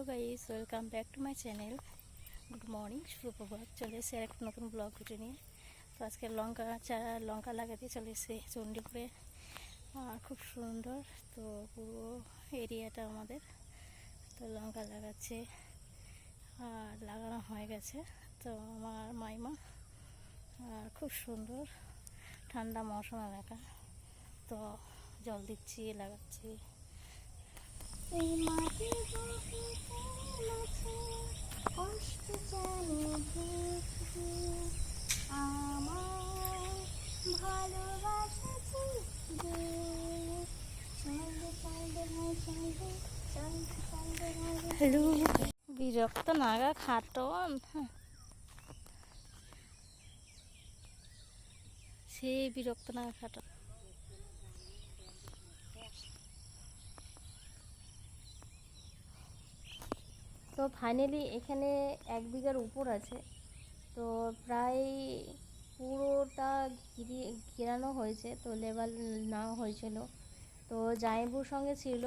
Hello guys, welcome back to my channel. Good morning সুপ্রভাত চলে এসে আর একটা নতুন ব্লগ ভিডিও নিয়ে। তো আজকে লঙ্কা চারা লঙ্কা লাগাতে চলে এসে চণ্ডীপুরে। আর খুব সুন্দর, তো পুরো এরিয়াটা আমাদের। তো লঙ্কা লাগাচ্ছে, আর লাগানো হয়ে গেছে। তো আমার মাইমা, আর খুব সুন্দর ঠান্ডা মৌসুম এলাকা। তো জল দিচ্ছি, লাগাচ্ছি। এই আমার হ্যালো বিরক্ত নাগা খাটন সেই বিরক্ত নাগা খাটন তো ফাইনালি এখানে এক বিঘার উপর আছে। তো প্রায় পুরোটা ঘিরে ঘেরানো হয়েছে তো লেবাল না হয়েছিল। তো জাইবুর সঙ্গে ছিল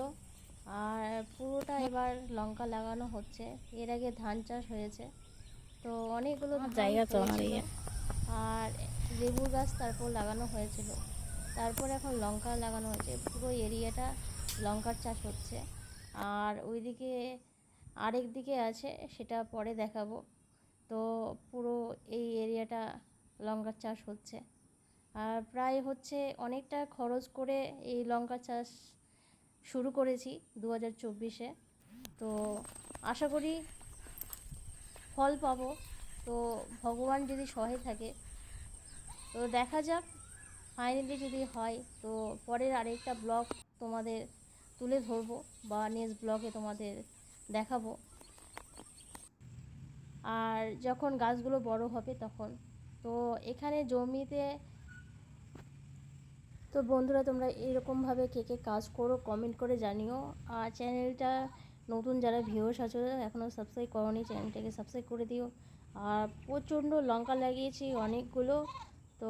আর পুরোটা এবার লঙ্কা লাগানো হচ্ছে। এর আগে ধান চাষ হয়েছে। তো অনেকগুলো জায়গা তো। আর লেবুর গাছ তারপর লাগানো হয়েছিল। তারপর এখন লঙ্কা লাগানো হয়েছে। পুরো এরিয়াটা লঙ্কার চাষ হচ্ছে। আর ওইদিকে আরেক দিকে আছে, সেটা পরে দেখাবো। তো পুরো এই এরিয়াটা লঙ্কার চাষ হচ্ছে। আর প্রায় হচ্ছে অনেকটা খরচ করে এই লঙ্কা চাষ শুরু করেছি দু হাজার চব্বিশে। তো আশা করি ফল পাবো। তো ভগবান যদি সহায় থাকে, তো দেখা যাক ফাইনালি যদি হয়, তো পরের আরেকটা ব্লগ তোমাদের তুলে ধরবো বা নেক্সট ব্লগে তোমাদের দেখাবো। আর যখন গাছগুলো বড় হবে তখন। তো এখানে জমিতে তো বন্ধুরা তোমরা এরকমভাবে কে কে কাজ করো কমেন্ট করে জানিও। আর চ্যানেলটা নতুন যারা ভিউয়ার্স আছো এখনও সাবস্ক্রাইব করোনি, চ্যানেলটাকে সাবস্ক্রাইব করে দিও। আর প্রচণ্ড লঙ্কা লাগিয়েছি অনেকগুলো, তো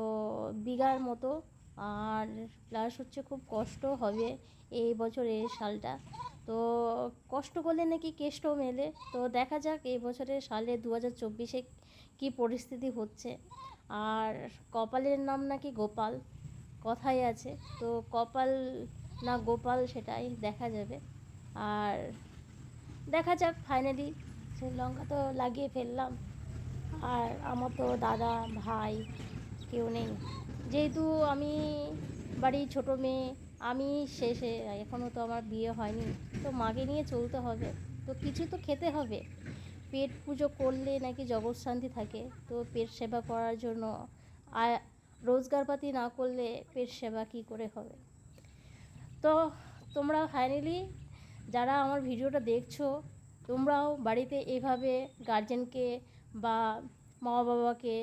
বিঘার মতো। আর প্লাস হচ্ছে খুব কষ্ট হবে এই বছর এই সালটা। তো কষ্ট করলে নাকি কেষ্ট মেলে। তো দেখা যাক এই বছরের সালে দু হাজার চব্বিশে কী পরিস্থিতি হচ্ছে। আর কপালের নাম নাকি গোপাল, কথাই আছে। তো কপাল না গোপাল সেটাই দেখা যাবে। আর দেখা যাক ফাইনালি লঙ্কা তো লাগিয়ে ফেললাম। আর আমার তো দাদা, ভাই কেউ নেই। যেহেতু আমি বাড়ির ছোটো মেয়ে আমি শেষে এখনও তো আমার বিয়ে হয়নি, তো মাকে নিয়ে চলতে হবে, তো কিছু তো খেতে হবে। পেট পুজো করলে নাকি জগৎ শান্তি থাকে, তো পেট সেবা করার জন্য রোজগারপাতি না করলে পেট সেবা কী করে হবে? তো তোমরা ফাইনালি যারা আমার ভিডিওটা দেখছ, তোমরাও বাড়িতে এইভাবে গার্জেনকে বা মা বাবাকে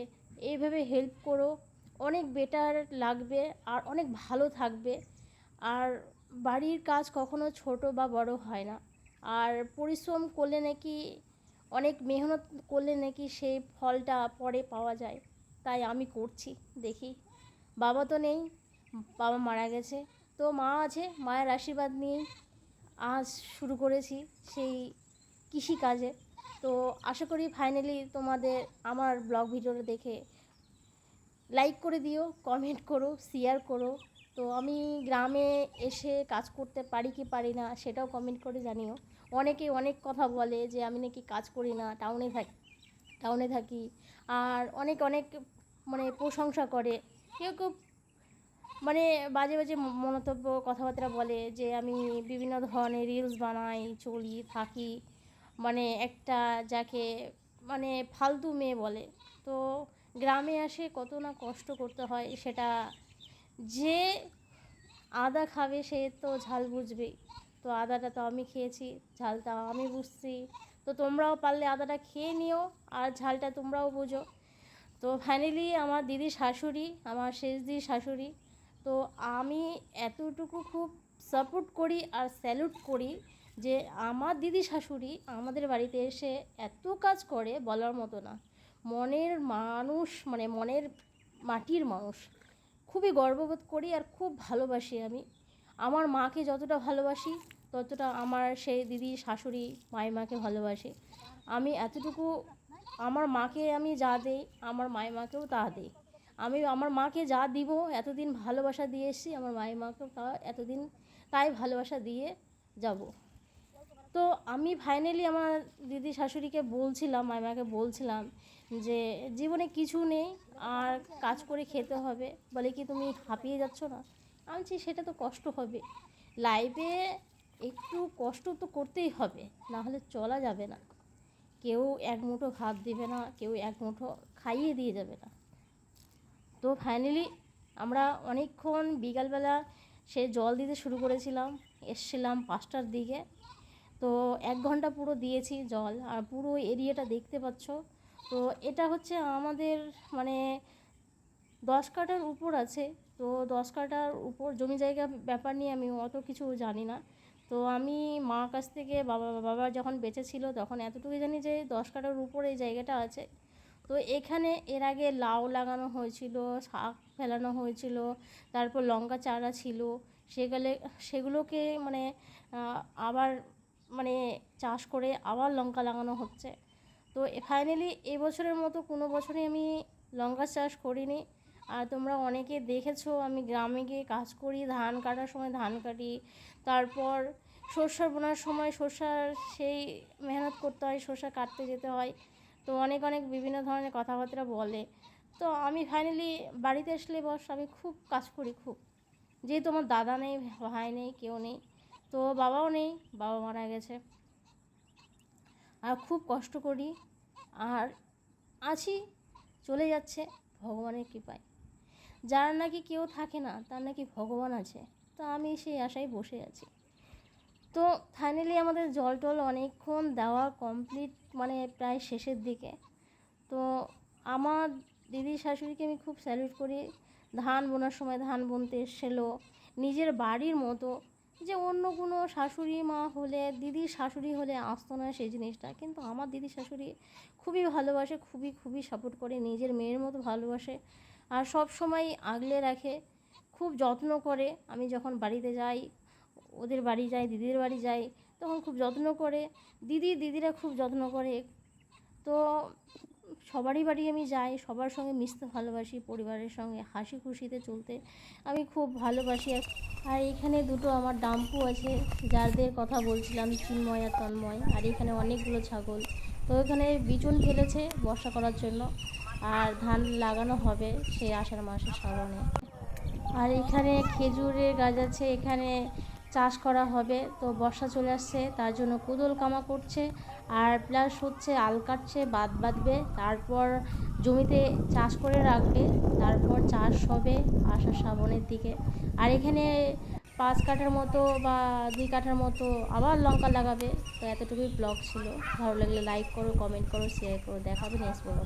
এইভাবে হেল্প করো, অনেক বেটার লাগবে আর অনেক ভালো থাকবে। আর বাড়ির কাজ কখনো ছোট বা বড় হয় না। আর পরিশ্রম করলে নাকি, অনেক মেহনত করলে নাকি সেই ফলটা পরে পাওয়া যায়। তাই আমি করছি, দেখি। বাবা তো নেই, বাবা মারা গেছে। তো মা আছে, মায়ের আশীর্বাদ নিয়েই আজ শুরু করেছি সেই কৃষিকাজে। তো আশা করি ফাইনালি তোমাদের আমার ব্লগ ভিডিওটা দেখে লাইক করে দিও কমেন্ট করো শেয়ার করো। তো আমি গ্রামে এসে কাজ করতে পারি কি পারি না সেটাও কমেন্ট করে জানিও। অনেকে অনেক কথা বলে যে আমি নাকি কাজ করি না টাউনে থাকি টাউনে থাকি। আর অনেক অনেক মানে প্রশংসা করে। কেউ কেউ মানে বাজে বাজে মন্তব্য, কথাবার্তা বলে যে আমি বিভিন্ন ধরনের রিলস বানাই, চলি, থাকি। মানে একটা যাকে মানে ফালতু মেয়ে বলে। তো গ্রামে আসে কত না কষ্ট করতে হয় সেটা যে আদা খাবে সে তো ঝাল বুঝবেই তো আদাটা তো আমি খেয়েছি, ঝালটা আমি বুঝছি। তো তোমরাও পারলে আদাটা খেয়ে নিও আর ঝালটা তোমরাও বোঝো। তো ফাইনালি আমার দিদি শাশুড়ি, আমার শেষ দিদি শাশুড়ি, তো আমি এতটুকু খুব সাপোর্ট করি আর স্যালুট করি যে আমার দিদি শাশুড়ি আমাদের বাড়িতে এসে এত কাজ করে বলার মতো না। মনের মানুষ মানে মনের মাটির মানুষ। খুবই গর্ববোধ করি আর খুব ভালোবাসি আমি। আমার মাকে যতটা ভালোবাসি, ততটা আমার সেই দিদি, শাশুড়ি, মাইমাকে ভালোবাসে। আমি এতটুকু, আমার মাকে আমি যা দিই, আমার মাইমাকেও তা দিই। আমি আমার মাকে যা দিব, এতদিন ভালোবাসা দিয়ে এসেছি, আমার মাইমাকেও তা, এতদিন তাই ভালোবাসা দিয়ে যাব। তো আমি ফাইনালি আমার দিদি শাশুড়িকে বলছিলাম, মাইমাকে বলছিলাম যে জীবনে কিছু নেই, আর কাজ করে খেতে হবে। বলে কি তুমি হাঁপিয়ে যাচ্ছ না? আমি সেটা তো কষ্ট হবে। লাইফে একটু কষ্ট তো করতেই হবে, না হলে চলা যাবে না। কেউ এক মুঠো ভাত দেবে না, কেউ এক মুঠো খাইয়ে দিয়ে যাবে না। তো ফাইনালি আমরা অনেকক্ষণ বিকালবেলা সে জল দিতে শুরু করেছিলাম, এসছিলাম পাঁচটার দিকে। তো এক ঘণ্টা পুরো দিয়েছি জল, আর পুরো এরিয়াটা দেখতে পাচ্ছ। তো এটা হচ্ছে আমাদের মানে দশ কাঠার উপর আছে। তো দশ কাঠার উপর জমি জায়গা ব্যাপার নিয়ে আমি অত কিছু জানি না। তো আমি মার কাছ থেকে বাবা বাবা যখন বেঁচে ছিল তখন এতটুকু জানি যে দশ কাঠার উপর এই জায়গাটা আছে। তো এখানে এর আগে লাউ লাগানো হয়েছিল, শাক ফেলানো হয়েছিল, তারপর লঙ্কা চারা ছিল। সেগুলো, সেগুলোকে মানে আবার মানে চাষ করে আবার লঙ্কা লাগানো হচ্ছে। তো ফাইনালি এবছরের মতো কোনো বছরই আমি লঙ্কা চাষ করিনি। আর তোমরা অনেকে দেখেছ আমি গ্রামে গিয়ে কাজ করি, ধান কাটার সময় ধান কাটি, তারপর সর্ষা বোনার সময় সর্ষার সেই মেহনত করতে হয়, সর্ষা কাটতে যেতে হয়। তো অনেক অনেক বিভিন্ন ধরনের কথাবার্তা বলে। তো আমি ফাইনালি বাড়িতে আসলে বস আমি খুব কাজ করি খুব। যেহেতু আমার দাদা নেই, ভাই নেই, কেউ নেই। তো বাবাও নেই, বাবা মারা গেছে। আর খুব কষ্ট করি, আর আছি, চলে যাচ্ছে ভগবানের কৃপায়। যার নাকি কেউ থাকে না, তার নাকি ভগবান আছে, তো আমি সেই আশায় বসে আছি। তো ফাইনালি আমাদের জল টল অনেকক্ষণ দেওয়া কমপ্লিট মানে প্রায় শেষের দিকে। তো আমার দিদি শাশুড়িকে আমি খুব স্যালুট করি। ধান বোনার সময় ধান বুনতে এসেছিল নিজের বাড়ির মতো যে অন্য কোনো শাশুড়ি মা হলে, দিদির শাশুড়ি হলে আসতো না সেই জিনিসটা। কিন্তু আমার দিদি শাশুড়ি খুবই ভালোবাসে, খুবই খুবই সাপোর্ট করে, নিজের মেয়ের মতো ভালোবাসে আর সব সময় আগলে রাখে, খুব যত্ন করে। আমি যখন বাড়িতে যাই, ওদের বাড়ি যাই, দিদির বাড়ি যাই, তখন খুব যত্ন করে। দিদি, দিদিরা খুব যত্ন করে। তো সবারই বাড়ি আমি যাই, সবার সঙ্গে মিশতে ভালোবাসি, পরিবারের সঙ্গে হাসি খুশিতে চলতে আমি খুব ভালোবাসি। আর- এখানে দুটো আমার ডাম্পু আছে, যাদের কথা বলছিলাম, চিন্ময় আর তন্ময়। আর এখানে অনেকগুলো ছাগল। তো এখানে বিচুন ফেলেছে বর্ষা করার জন্য। আর ধান লাগানো হবে সেই আষাঢ় মাসের শ্রাবণে। আর এখানে খেজুরের গাছ আছে, এখানে চাষ করা হবে। তো বর্ষা চলে আসছে, তার জন্য কুদল কামা করছে। আর প্লাস হচ্ছে আল কাটছে, বাদ বাঁধবে, তারপর জমিতে চাষ করে রাখবে, তারপর চাষ হবে আষাঢ় শ্রাবণের দিকে। আর এখানে পাঁচ কাঠার মতো বা দুই কাঠার মতো আবার লঙ্কা লাগাবে, তো এতটুকুই ব্লগ ছিল। ভালো লাগলে লাইক করো কমেন্ট করো শেয়ার করো। দেখাবে নেক্সট ব্লগ